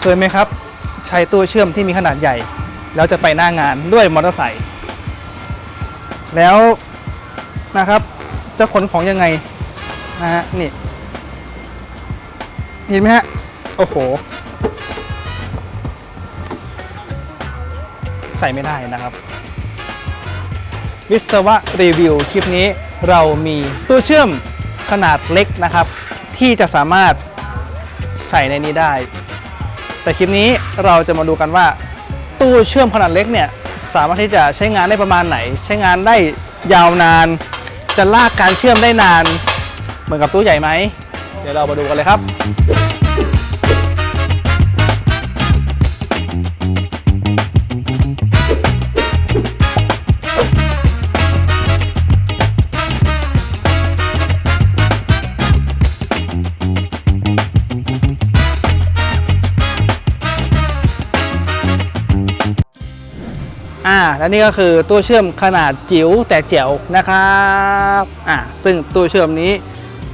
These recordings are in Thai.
เคยไหมครับ ใช้ตู้เชื่อมที่มีขนาดใหญ่ แล้วจะไปหน้างานด้วยมอเตอร์ไซค์แล้วนะครับจะขนของยังไงนะฮะนี่เห็นไหมฮะโอ้โห ใส่ไม่ได้นะครับ วิศวะรีวิวคลิปนี้เรามีตู้เชื่อมขนาดเล็กนะครับ ที่จะสามารถใส่ในนี้ได้ แต่คลิปนี้เราจะมาดูกันว่า ตู้เชื่อมขนาดเล็กเนี่ยสามารถที่จะใช้งานได้ประมาณไหน ใช้งานได้ยาวนาน จะลากการเชื่อมได้นาน เหมือนกับตู้ใหญ่ไหมเดี๋ยวเรามาดูกันเลยครับ อ่าและนี่ก็คือตู้เชื่อมขนาดจิ๋วแต่แจ๋วนะครับอ่าซึ่งตู้เชื่อมนี้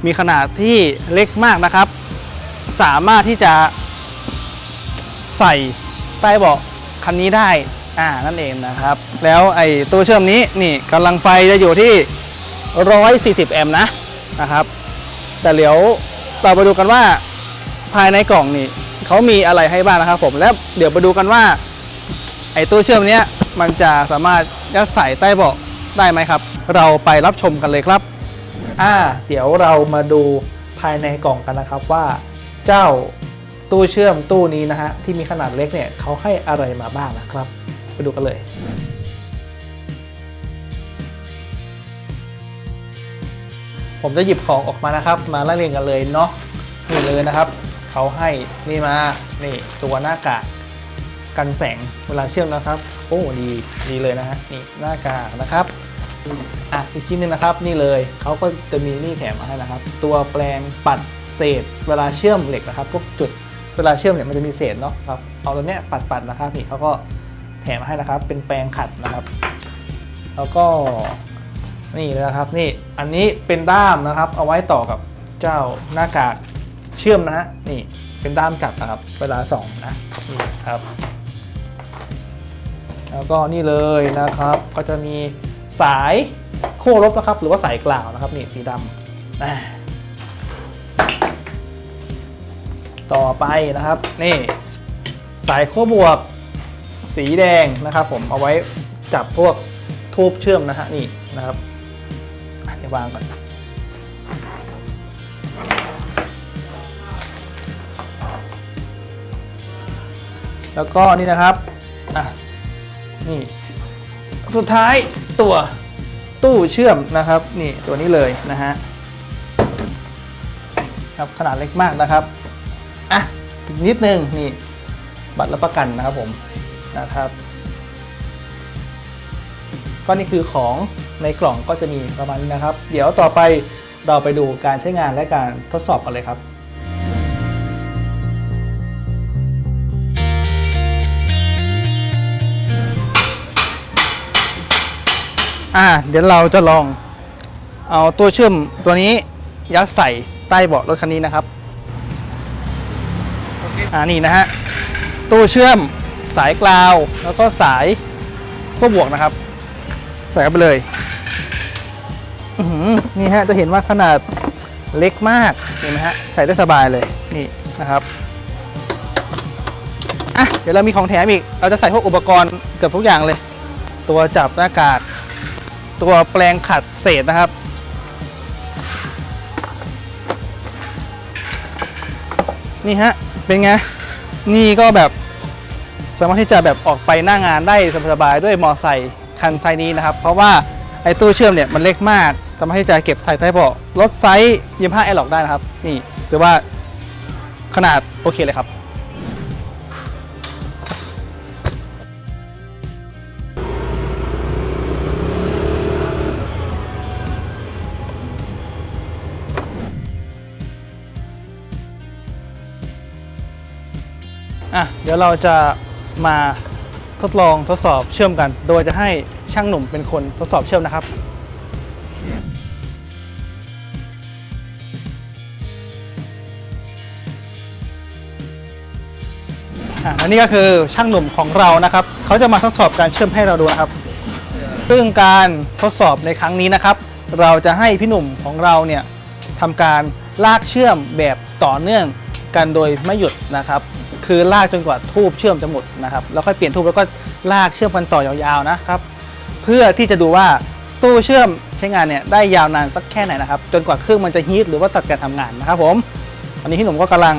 มีขนาดที่เล็กมากนะครับ สามารถที่จะใส่ใต้เบาะคันนี้ได้อ่านั่นเองนะครับ แล้วไอ้ตู้เชื่อมนี้นี่กำลังไฟจะอยู่ที่ 140 แอมป์นะนะครับ แต่เดี๋ยวเราไปดูกันว่าภายในกล่องนี่เขามีอะไรให้บ้างนะครับผมแล้วเดี๋ยวไปดูกันว่าไอ้ตู้เชื่อมเนี้ย มันจะสามารถยัดใส่ใต้เบาะได้ไหมครับ เราไปรับชมกันเลยครับ อ่า เดี๋ยวเรามาดูภายในกล่องกันนะครับว่า เจ้าตู้เชื่อมตู้นี้นะฮะที่มีขนาดเล็กเนี่ยเขาให้อะไรมาบ้างนะครับ ไปดูกันเลยผมจะหยิบของออกมานะครับ มาไล่เรียงกันเลยเนาะนี่เลยนะครับ เขาให้นี่มา นี่ตัวหน้ากาก กันแสงเวลาเชื่อมนะครับ โอ้ดีดีเลยนะฮะนี่หน้ากากนะครับอะอีกชิ้นหนึงนะครับ นี่เลยเขาก็จะมีนี่แถมมาให้นะครับ ตัวแปลงปัดเศษ เวลาเชื่อมเหล็กนะครับพวกจุดเวลาเชื่อมเนี่ยมันจะมีเศษเนาะครับเอาตัวเนี้ยปัดปัดนะครับนี่เขาก็แถมมาให้นะครับ เป็นแปรงขัดนะครับ แล้วก็นี่เลยนะครับนี่อันนี้เป็นด้ามนะครับ เอาไว้ต่อกับเจ้าหน้ากากเชื่อมนะฮะนี่เป็นด้ามจับนะครับ เวลาส่องนะนี่ครับ แล้วก็นี่เลยนะครับก็จะมีสายโค้ลบนะครับ หรือว่าสายกล่าวนะครับนี่สีดำต่อไปนะครับนี่สายโค้บวก สีแดงนะครับผมเอาไว้จับพวกทูบเชื่อมนะฮะนี่นะครับเดี๋ยววางก่อนแล้วก็นี่นะครับอะ นี่สุดท้ายตัวตู้เชื่อมนะครับ นี่ตัวนี้เลยนะฮะครับขนาดเล็กมากนะครับอะอีกนิดนึงนี่บัตรรับประกันนะครับผมนะครับ ก็นี่คือของในกล่องก็จะมีประมาณนี้นะครับ เดี๋ยวต่อไปเราไปดูการใช้งานและการทดสอบกันเลยครับ อ่า เดี๋ยวเราจะลองเอาตัวเชื่อมตัวนี้ยัดใส่ใต้เบาะรถคันนี้นะครับ อ่านี่นะฮะตู้เชื่อมสายกลาวแล้วก็สายขั้วบวกนะครับ ใส่เข้าไปเลยอื้อหือนี่ฮะจะเห็นว่าขนาดเล็กมากเห็นไหมฮะใส่ได้สบายเลยนี่นะครับอะเดี๋ยวเรามีของแถมอีก เราจะใส่พวกอุปกรณ์เกือบทุกอย่างเลย ตัวจับหน้ากาก ตัวแปลงขัดเศษนะครับ นี่ฮะ เป็นไง นี่ก็แบบสามารถที่จะแบบออกไปหน้างานได้สบายๆด้วยมอไซค์คันไซนี้นะครับ เพราะว่าไอ้ตู้เชื่อมเนี่ยมันเล็กมาก สามารถที่จะเก็บใส่ใต้เบาะรถไซส์ยี่ห้าแอร์ล็อกได้นะครับ นี่ถือว่าขนาดโอเคเลยครับ อะเดี๋ยวเราจะมาทดลองทดสอบเชื่อมกัน โดยจะให้ช่างหนุ่มเป็นคนทดสอบเชื่อมนะครับ อะอันนี้ก็คือช่างหนุ่มของเรานะครับ เขาจะมาทดสอบการเชื่อมให้เราดูนะครับ ซึ่งการทดสอบในครั้งนี้นะครับ เราจะให้พี่หนุ่มของเราเนี่ยทำการลากเชื่อมแบบต่อเนื่อง กันโดยไม่หยุดนะครับ คือลากจนกว่าทูบเชื่อมจะหมดนะครับ แล้วค่อยเปลี่ยนทูบแล้วก็ลากเชื่อมกันต่อยาวๆนะครับ เพื่อที่จะดูว่าตู้เชื่อมใช้งานเนี่ยได้ยาวนานสักแค่ไหนนะครับ จนกว่าเครื่องมันจะฮีทหรือว่าตัดการทำงานนะครับผมตอนนี้พี่หนุ่มก็กำลัง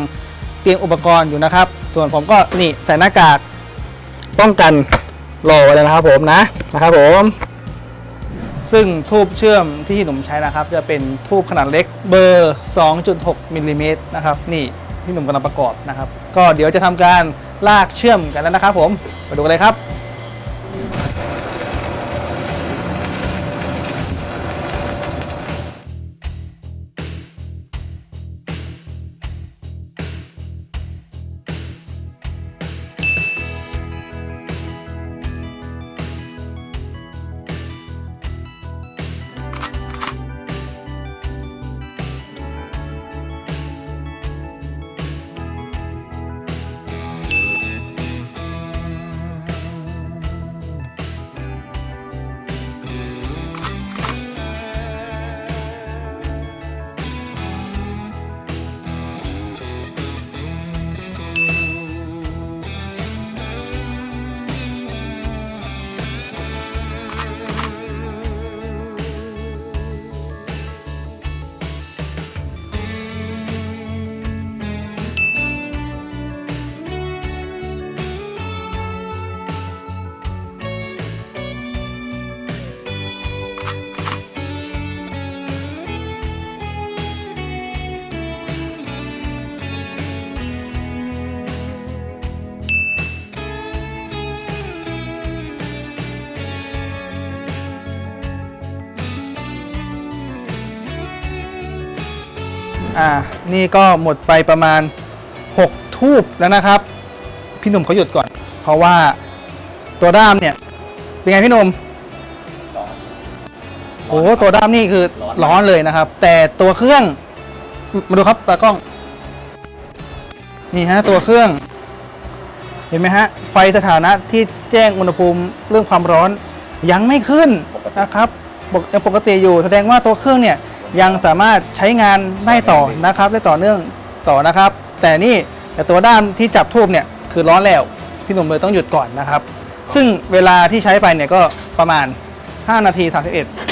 เตรียมอุปกรณ์อยู่นะครับ ส่วนผมก็นี่ใส่หน้ากากป้องกันรอเลยนะครับผมนะนะครับผมซึ่งทูบเชื่อมที่พี่หนุ่มใช้นะครับ จะเป็นทูบขนาดเล็กเบอร์ 2.6มิลลิเมตรนะครับ นี่ พี่หนุ่มกำลังประกอบนะครับ ก็เดี๋ยวจะทำการลากเชื่อมกันแล้วนะครับ ผมไปดูกันเลยครับ อ่านี่ก็หมดไปประมาณ 6 ทูบแล้วนะครับ พี่หนุ่มเขาหยุดก่อน เพราะว่าตัวด้ามเนี่ย เป็นไงพี่หนุ่มโอ้โหตัวด้ามนี่คือร้อนเลยนะครับ แต่ตัวเครื่อง มาดูครับตากล้อง นี่ฮะตัวเครื่อง เห็นไหมฮะ ไฟสถานะที่แจ้งอุณหภูมิเรื่องความร้อนยังไม่ขึ้นนะครับปกยังปกติอยู่แสดงว่าตัวเครื่องเนี่ย ยังสามารถใช้งานได้ต่อนะครับได้ต่อเนื่องต่อนะครับ แต่นี่แต่ตัวด้ามที่จับทูบเนี่ยคือร้อนแล้วพี่หนุ่มเลยต้องหยุดก่อนนะครับ ซึ่งเวลาที่ใช้ไปเนี่ยก็ประมาณ 5 นาที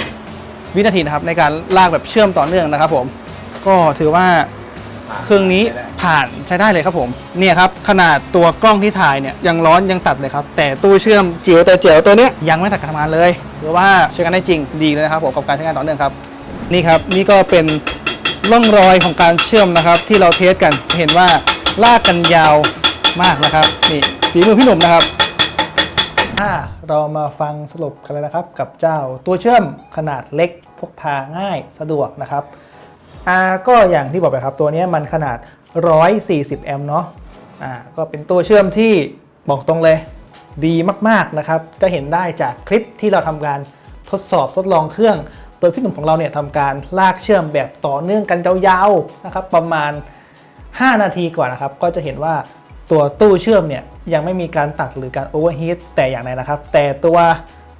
31 วินาทีนะครับในการลากแบบเชื่อมต่อเนื่องนะครับ ผมก็ถือว่าเครื่องนี้ผ่านใช้ได้เลยครับผมเนี่ยครับขนาดตัวกล้องที่ถ่ายเนี่ยยังร้อนยังตัดเลยครับ แต่ตู้เชื่อมจิ๋วแต่เจ๋วตัวเนี้ยยังไม่ตัดการทำงานเลยหรือว่าใช้งานได้จริงดีเลยนะครับผมกับการใช้งานต่อเนื่องครับ นี่ครับนี่ก็เป็นร่องรอยของการเชื่อมนะครับ ที่เราเทสกันเห็นว่าลากกันยาวมากนะครับนี่ฝีมือพี่หนุ่มนะครับอ่าเรามาฟังสรุปกันเลยนะครับ กับเจ้าตัวเชื่อมขนาดเล็กพกพาง่ายสะดวกนะครับอ่าก็อย่างที่บอกไปครับตัวนี้มันขนาด 140 แอมป์เนาะอ่าก็เป็นตัวเชื่อมที่บอกตรงเลยดีมากๆนะครับ จะเห็นได้จากคลิปที่เราทำการทดสอบทดลองเครื่อง ดยพี่หนุ่มของเราเนี่ยทำการลากเชื่อมแบบต่อเนื่องกันยาวๆนะครับประมาณ 5 นาทีก่อนนะครับ ก็จะเห็นว่าตัวตู้เชื่อมเนี่ยยังไม่มีการตัดหรือการโอเวอร์ฮีทแต่อย่างใดนะครับ แต่ตัว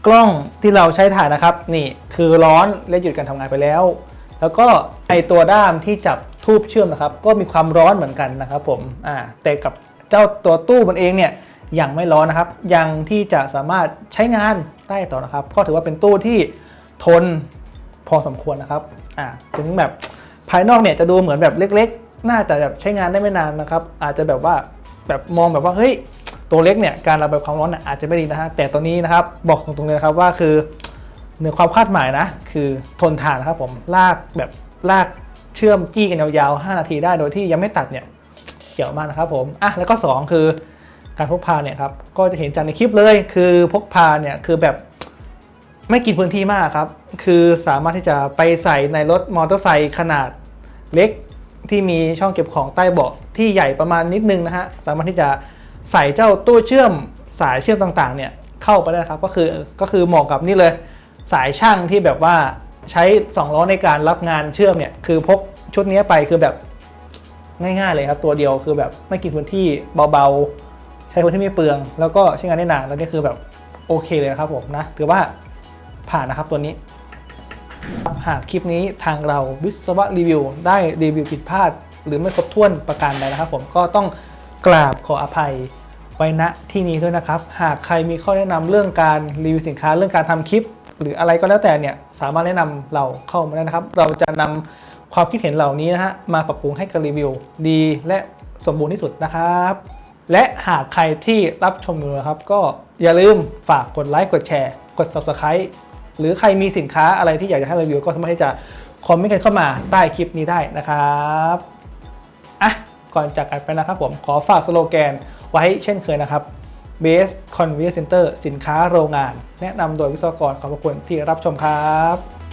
กล้องที่เราใช้ถ่ายนะครับนี่คือร้อนและหยุดการทำงานไปแล้ว แล้วก็ไอตัวด้ามที่จับทูบเชื่อมนะครับ ก็มีความร้อนเหมือนกันนะครับผมอ่าแต่กับเจ้าตัวตู้มันเองเนี่ยยังไม่ร้อนนะครับ ยังที่จะสามารถใช้งานได้ต่อนะครับก็ถือว่าเป็นตู้ที่ทน อสมควรนะครับอ่าถึงแบบภายนอกเนี่ยจะดูเหมือนแบบเล็กๆ น่าจะแบบใช้งานได้ไม่นานนะครับ อาจจะแบบว่าแบบมองแบบว่าเฮ้ยตัวเล็กเนี่ยการระบายความร้อนน่ะอาจจะไม่ดีนะฮะแต่ตัวนี้นะครับบอกตรงๆเลยนะครับว่าคือเหนือความคาดหมายนะ คือทนทานนะครับผมลากแบบลากเชื่อมจี้กันยาวๆ 5 นาทีได้โดยที่ยังไม่ตัดเนี่ยเกี่ยวมากนะครับผมอะแล้วก็ 2 คือการพกพาเนี่ยครับก็จะเห็นจากในคลิปเลยคือพกพาเนี่ยคือแบบ ไม่กินพื้นที่มากครับ คือสามารถที่จะไปใส่ในรถมอเตอร์ไซค์ขนาดเล็กที่มีช่องเก็บของใต้เบาะที่ใหญ่ประมาณนิดนึงนะฮะ สามารถที่จะใส่เจ้าตู้เชื่อมสายเชื่อมต่างๆ เนี่ยเข้าไปได้ครับ ก็คือก็คือเหมาะกับนี่เลยสายช่างที่แบบว่าใช้2ล้อในการรับงานเชื่อมเนี่ยคือพกชุดนี้ไปคือแบบง่ายๆเลยครับ ตัวเดียวคือแบบไม่กินพื้นที่เบาๆช้พื้นที่ไม่เปลือง แล้วก็ใช้งานได้นานแล้วนี่คือแบบโอเคเลยนะครับผมนะถือว่า ผ่านนะครับตัวนี้ หากคลิปนี้ทางเราวิศวะรีวิว ได้รีวิวผิดพลาด หรือไม่ครบถ้วนประการใดนะครับ ผมก็ต้องกราบขออภัยไว้ณที่นี้ด้วยนะครับ หากใครมีข้อแนะนำเรื่องการรีวิวสินค้าเรื่องการทำคลิป หรืออะไรก็แล้วแต่เนี่ยสามารถแนะนำเราเข้ามาได้นะครับ เราจะนำความคิดเห็นเหล่านี้นะฮะมาปรับปรุงให้กับรีวิวดีและสมบูรณ์ที่สุดนะครับ และหากใครที่รับชมอยู่นะครับ ก็อย่าลืมฝากกดไลค์กดแชร์ กด subscribe หรือใครมีสินค้าอะไรที่อยากจะให้รีวิวก็สามารถที่จะคอมเมนต์กันเข้ามาใต้คลิปนี้ได้นะครับอะก่อนจากกันไปนะครับผมขอฝากสโลแกนไว้เช่นเคยนะครับ Base Convenience Center สินค้าโรงงาน แนะนำโดยวิศวกรขอบพระคุณที่รับชมครับ